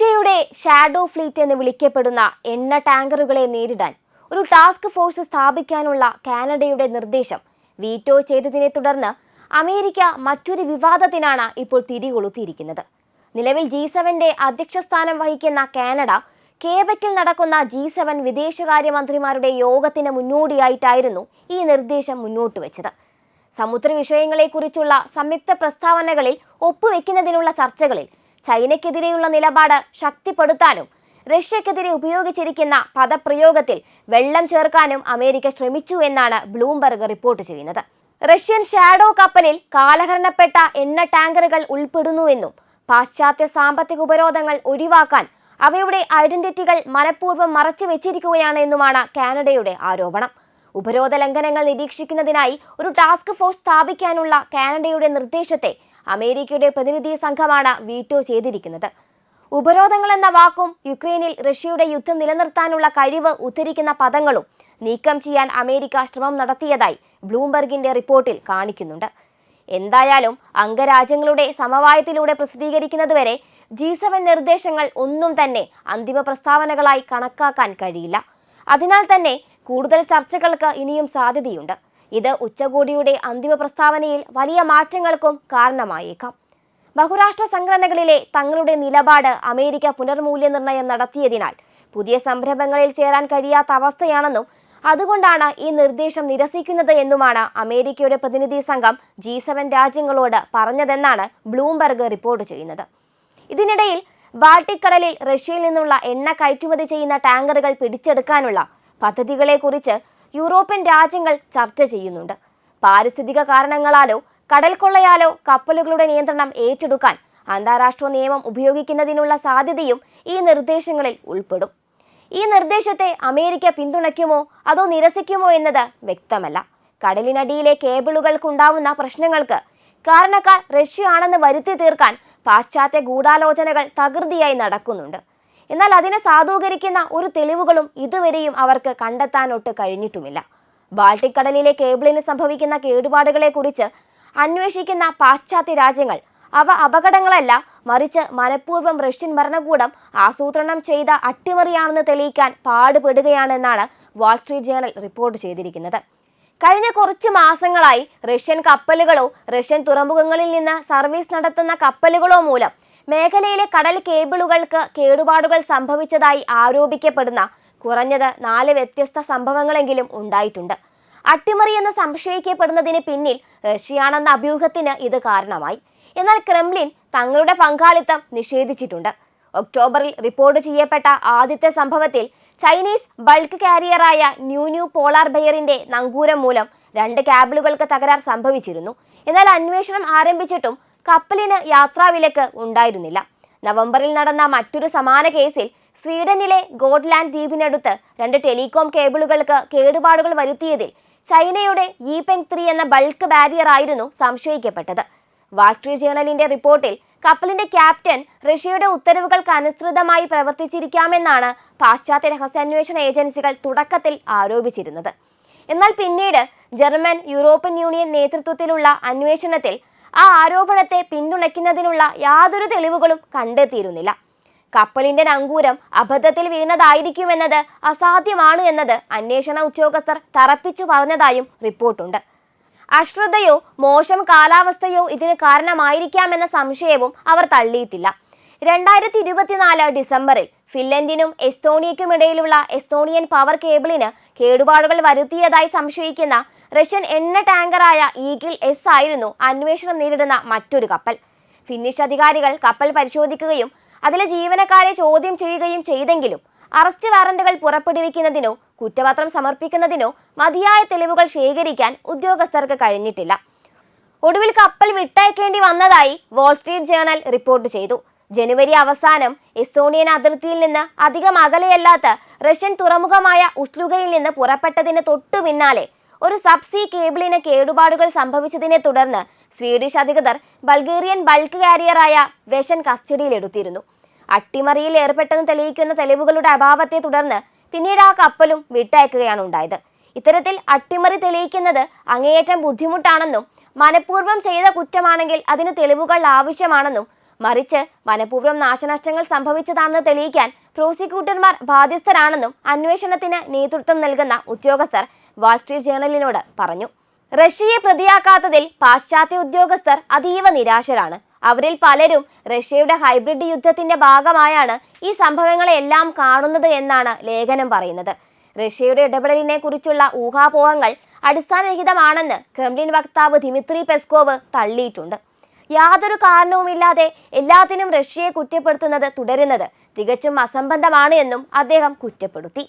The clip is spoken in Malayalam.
റഷ്യയുടെ ഷാഡോ ഫ്ലീറ്റ് എന്ന് വിളിക്കപ്പെടുന്ന എണ്ണ ടാങ്കറുകളെ നേരിടാൻ ഒരു ടാസ്ക് ഫോഴ്സ് സ്ഥാപിക്കാനുള്ള കാനഡയുടെ നിർദ്ദേശം വീറ്റോ ചെയ്തതിനെ തുടർന്ന് അമേരിക്ക മറ്റൊരു വിവാദത്തിനാണ് ഇപ്പോൾ തിരികൊളുത്തിയിരിക്കുന്നത്. നിലവിൽ ജി സെവന്റെ അധ്യക്ഷ സ്ഥാനം വഹിക്കുന്ന കാനഡ കേബക്കിൽ നടക്കുന്ന ജി സെവൻ വിദേശകാര്യമന്ത്രിമാരുടെ യോഗത്തിന് മുന്നോടിയായിട്ടായിരുന്നു ഈ നിർദ്ദേശം മുന്നോട്ട് വെച്ചത്. സമുദ്ര വിഷയങ്ങളെക്കുറിച്ചുള്ള സംയുക്ത പ്രസ്താവനകളിൽ ഒപ്പുവെക്കുന്നതിനുള്ള ചർച്ചകളിൽ ചൈനയ്ക്കെതിരെയുള്ള നിലപാട് ശക്തിപ്പെടുത്താനും റഷ്യക്കെതിരെ ഉപയോഗിച്ചിരിക്കുന്ന പദപ്രയോഗത്തിൽ വെള്ളം ചേർക്കാനും അമേരിക്ക ശ്രമിച്ചു എന്നാണ് ബ്ലൂംബർഗ് റിപ്പോർട്ട് ചെയ്യുന്നത്. റഷ്യൻ ഷാഡോ കപ്പലിൽ കാലഹരണപ്പെട്ട എണ്ണ ടാങ്കറുകൾ ഉൾപ്പെടുന്നുവെന്നും പാശ്ചാത്യ സാമ്പത്തിക ഉപരോധങ്ങൾ ഒഴിവാക്കാൻ അവയുടെ ഐഡന്റിറ്റികൾ മനഃപൂർവം മറച്ചു വെച്ചിരിക്കുകയാണ് എന്നുമാണ് കാനഡയുടെ ആരോപണം. ഉപരോധ ലംഘനങ്ങൾ നിരീക്ഷിക്കുന്നതിനായി ഒരു ടാസ്ക് ഫോഴ്സ് സ്ഥാപിക്കാനുള്ള കാനഡയുടെ നിർദ്ദേശത്തെ അമേരിക്കയുടെ പ്രതിനിധി സംഘമാണ് വീറ്റോ ചെയ്തിരിക്കുന്നത്. ഉപരോധങ്ങൾ എന്ന വാക്കും യുക്രൈനിൽ റഷ്യയുടെ യുദ്ധം നിലനിർത്താനുള്ള കഴിവ് ഉദ്ധരിക്കുന്ന പദങ്ങളും നീക്കം ചെയ്യാൻ അമേരിക്ക ശ്രമം നടത്തിയതായി ബ്ലൂംബർഗിന്റെ റിപ്പോർട്ടിൽ കാണിക്കുന്നുണ്ട്. എന്തായാലും അംഗരാജ്യങ്ങളുടെ സമവായത്തിലൂടെ പ്രസിദ്ധീകരിക്കുന്നതുവരെ ജി സെവൻ നിർദ്ദേശങ്ങൾ ഒന്നും തന്നെ അന്തിമ പ്രസ്താവനകളായി കണക്കാക്കാൻ കഴിയില്ല. അതിനാൽ തന്നെ കൂടുതൽ ചർച്ചകൾക്ക് ഇനിയും സാധ്യതയുണ്ട്. ഇത് ഉച്ചകോടിയുടെ അന്തിമ പ്രസ്താവനയിൽ വലിയ മാറ്റങ്ങൾക്കും കാരണമായേക്കാം. ബഹുരാഷ്ട്ര സംഘടനകളിലെ തങ്ങളുടെ നിലപാട് അമേരിക്ക പുനർമൂല്യനിർണയം നടത്തിയതിനാൽ പുതിയ സംരംഭങ്ങളിൽ ചേരാൻ കഴിയാത്ത അവസ്ഥയാണെന്നും അതുകൊണ്ടാണ് ഈ നിർദ്ദേശം നിരസിക്കുന്നത് എന്നുമാണ് അമേരിക്കയുടെ പ്രതിനിധി സംഘം ജി സെവൻ രാജ്യങ്ങളോട് പറഞ്ഞതെന്നാണ് ബ്ലൂംബർഗ് റിപ്പോർട്ട് ചെയ്യുന്നത്. ഇതിനിടയിൽ ബാൾട്ടിക് കടലിൽ റഷ്യയിൽ നിന്നുള്ള എണ്ണ കയറ്റുമതി ചെയ്യുന്ന ടാങ്കറുകൾ പിടിച്ചെടുക്കാനുള്ള പദ്ധതികളെക്കുറിച്ച് യൂറോപ്യൻ രാജ്യങ്ങൾ ചർച്ച ചെയ്യുന്നുണ്ട്. പാരിസ്ഥിതിക കാരണങ്ങളാലോ കടൽ കൊള്ളയാലോ കപ്പലുകളുടെ നിയന്ത്രണം ഏറ്റെടുക്കാൻ അന്താരാഷ്ട്ര നിയമം ഉപയോഗിക്കുന്നതിനുള്ള സാധ്യതയും ഈ നിർദ്ദേശങ്ങളിൽ ഉൾപ്പെടും. ഈ നിർദ്ദേശത്തെ അമേരിക്ക പിന്തുണയ്ക്കുമോ അതോ നിരസിക്കുമോ എന്നത് വ്യക്തമല്ല. കടലിനടിയിലെ കേബിളുകൾക്കുണ്ടാവുന്ന പ്രശ്നങ്ങൾക്ക് കാരണക്കാർ റഷ്യ ആണെന്ന് വരുത്തി തീർക്കാൻ പാശ്ചാത്യ ഗൂഢാലോചനകൾ തകൃതിയായി നടക്കുന്നുണ്ട്. എന്നാൽ അതിനെ സാധൂകരിക്കുന്ന ഒരു തെളിവുകളും ഇതുവരെയും അവർക്ക് കണ്ടെത്താനൊട്ട് കഴിഞ്ഞിട്ടുമില്ല. ബാൾട്ടിക് കടലിലെ കേബിളിന് സംഭവിക്കുന്ന കേടുപാടുകളെക്കുറിച്ച് അന്വേഷിക്കുന്ന പാശ്ചാത്യ രാജ്യങ്ങൾ അവ അപകടങ്ങളല്ല മറിച്ച് മനഃപൂർവം റഷ്യൻ ഭരണകൂടം ആസൂത്രണം ചെയ്ത അട്ടിമറിയാണെന്ന് തെളിയിക്കാൻ പാടുപെടുകയാണെന്നാണ് വാൾസ്ട്രീറ്റ് ജേണൽ റിപ്പോർട്ട് ചെയ്തിരിക്കുന്നത്. കഴിഞ്ഞ കുറച്ച് മാസങ്ങളായി റഷ്യൻ കപ്പലുകളോ റഷ്യൻ തുറമുഖങ്ങളിൽ നിന്ന് സർവീസ് നടത്തുന്ന കപ്പലുകളോ മൂലം മേഖലയിലെ കടൽ കേബിളുകൾക്ക് കേടുപാടുകൾ സംഭവിച്ചതായി ആരോപിക്കപ്പെടുന്ന കുറഞ്ഞത് നാല് വ്യത്യസ്ത സംഭവങ്ങളെങ്കിലും ഉണ്ടായിട്ടുണ്ട്. അട്ടിമറി എന്ന് സംശയിക്കപ്പെടുന്നതിന് പിന്നിൽ റഷ്യയാണെന്ന അഭ്യൂഹത്തിന് ഇത് കാരണമായി. എന്നാൽ ക്രെംലിൻ തങ്ങളുടെ പങ്കാളിത്തം നിഷേധിച്ചിട്ടുണ്ട്. ഒക്ടോബറിൽ റിപ്പോർട്ട് ചെയ്യപ്പെട്ട ആദ്യത്തെ സംഭവത്തിൽ ചൈനീസ് ബൾക്ക് കാരിയറായ ന്യൂ ന്യൂ പോളാർ ബെയറിന്റെ നങ്കൂരം മൂലം രണ്ട് കാബിളുകൾക്ക് തകരാർ സംഭവിച്ചിരുന്നു. എന്നാൽ അന്വേഷണം ആരംഭിച്ചിട്ടും കപ്പലിന് യാത്രാവിലക്ക് ഉണ്ടായിരുന്നില്ല. നവംബറിൽ നടന്ന മറ്റൊരു സമാന കേസിൽ സ്വീഡനിലെ ഗോഡ്ലാൻഡ് ദ്വീപിനടുത്ത് രണ്ട് ടെലികോം കേബിളുകൾക്ക് കേടുപാടുകൾ വരുത്തിയതിൽ ചൈനയുടെ ഇ പെങ് ത്രീ എന്ന ബൾക്ക് ബാരിയർ ആയിരുന്നു സംശയിക്കപ്പെട്ടത്. വാൾസ്ട്രീറ്റ് ജേണലിന്റെ റിപ്പോർട്ടിൽ കപ്പലിന്റെ ക്യാപ്റ്റൻ റഷ്യയുടെ ഉത്തരവുകൾക്ക് അനുസൃതമായി പ്രവർത്തിച്ചിരിക്കാമെന്നാണ് പാശ്ചാത്യ രഹസ്യാന്വേഷണ ഏജൻസികൾ തുടക്കത്തിൽ ആരോപിച്ചിരുന്നത്. എന്നാൽ പിന്നീട് ജർമ്മൻ യൂറോപ്യൻ യൂണിയൻ നേതൃത്വത്തിലുള്ള അന്വേഷണത്തിൽ ആ ആരോപണത്തെ പിന്തുണയ്ക്കുന്നതിനുള്ള യാതൊരു തെളിവുകളും കണ്ടെത്തിയിരുന്നില്ല. കപ്പലിന്റെ നങ്കൂരം അബദ്ധത്തിൽ വീണതായിരിക്കുമെന്നത് അസാധ്യമാണ് എന്നത് അന്വേഷണ ഉദ്യോഗസ്ഥർ തറപ്പിച്ചു പറഞ്ഞതായും റിപ്പോർട്ടുണ്ട്. അശ്രദ്ധയോ മോശം കാലാവസ്ഥയോ ഇതിന് കാരണമായിരിക്കാമെന്ന സംശയവും അവർ തള്ളിയിട്ടില്ല. രണ്ടായിരത്തി ഇരുപത്തിനാല് ഡിസംബറിൽ ഫിൻലൻഡിനും എസ്തോണിയയ്ക്കും ഇടയിലുള്ള എസ്തോണിയൻ പവർ കേബിളിന് കേടുപാടുകൾ വരുത്തിയതായി സംശയിക്കുന്ന റഷ്യൻ എണ്ണ ടാങ്കറായ ഈഗിൾ എസ് ആയിരുന്നു അന്വേഷണം നേരിടുന്ന മറ്റൊരു കപ്പൽ. ഫിന്നിഷ് അധികാരികൾ കപ്പൽ പരിശോധിക്കുകയും അതിലെ ജീവനക്കാരെ ചോദ്യം ചെയ്യുകയും ചെയ്തെങ്കിലും അറസ്റ്റ് വാറന്റുകൾ പുറപ്പെടുവിക്കുന്നതിനോ കുറ്റപത്രം സമർപ്പിക്കുന്നതിനോ മതിയായ തെളിവുകൾ ശേഖരിക്കാൻ ഉദ്യോഗസ്ഥർക്ക് കഴിഞ്ഞിട്ടില്ല. ഒടുവിൽ കപ്പൽ വിട്ടയക്കേണ്ടി വന്നതായി വാൾസ്ട്രീറ്റ് ജേണൽ റിപ്പോർട്ട് ചെയ്തു. ജനുവരി അവസാനം എസ്തോണിയൻ അതിർത്തിയിൽ നിന്ന് അധികം അകലെയല്ലാത്ത റഷ്യൻ തുറമുഖമായ ഉസ്ലുഗയിൽ നിന്ന് പുറപ്പെട്ടതിന് തൊട്ടു പിന്നാലെ ഒരു സബ്സീ കേബിളിന് കേടുപാടുകൾ സംഭവിച്ചതിനെ തുടർന്ന് സ്വീഡിഷ് അധികൃതർ ബൾഗേറിയൻ ബൾക്ക് കാരിയറായ വെഷൻ കസ്റ്റഡിയിലെടുത്തിരുന്നു അട്ടിമറിയിൽ ഏർപ്പെട്ടെന്ന് തെളിയിക്കുന്ന തെളിവുകളുടെ അഭാവത്തെ തുടർന്ന് പിന്നീട് ആ കപ്പലും വിട്ടയക്കുകയാണ് ഉണ്ടായത്. ഇത്തരത്തിൽ അട്ടിമറി തെളിയിക്കുന്നത് അങ്ങേയറ്റം ബുദ്ധിമുട്ടാണെന്നും മനഃപൂർവം ചെയ്ത കുറ്റമാണെങ്കിൽ അതിന് തെളിവുകൾ ആവശ്യമാണെന്നും മറിച്ച് മനഃപൂർവം നാശനഷ്ടങ്ങൾ സംഭവിച്ചതാണെന്ന് തെളിയിക്കാൻ പ്രോസിക്യൂട്ടർമാർ ബാധ്യസ്ഥരാണെന്നും അന്വേഷണത്തിന് നേതൃത്വം നൽകുന്ന ഉദ്യോഗസ്ഥർ വാൾസ്ട്രീറ്റ് ജേണലിനോട് പറഞ്ഞു. റഷ്യയെ പ്രതിയാക്കാത്തതിൽ പാശ്ചാത്യ ഉദ്യോഗസ്ഥർ അതീവ നിരാശരാണ്. അവരിൽ പലരും റഷ്യയുടെ ഹൈബ്രിഡ് യുദ്ധത്തിന്റെ ഭാഗമായാണ് ഈ സംഭവങ്ങളെല്ലാം കാണുന്നത് എന്നാണ് ലേഖനം പറയുന്നത്. റഷ്യയുടെ ഇടപെടലിനെ കുറിച്ചുള്ള ഊഹാപോഹങ്ങൾ അടിസ്ഥാനരഹിതമാണെന്ന് ക്രെംലിൻ വക്താവ് ദിമിത്രി പെസ്കോവ് തള്ളിയിട്ടുണ്ട്. യാതൊരു കാരണവുമില്ലാതെ എല്ലാത്തിനും റഷ്യയെ കുറ്റപ്പെടുത്തുന്നത് തുടരുന്നത് തികച്ചും അസംബന്ധമാണ് എന്നും അദ്ദേഹം കുറ്റപ്പെടുത്തി.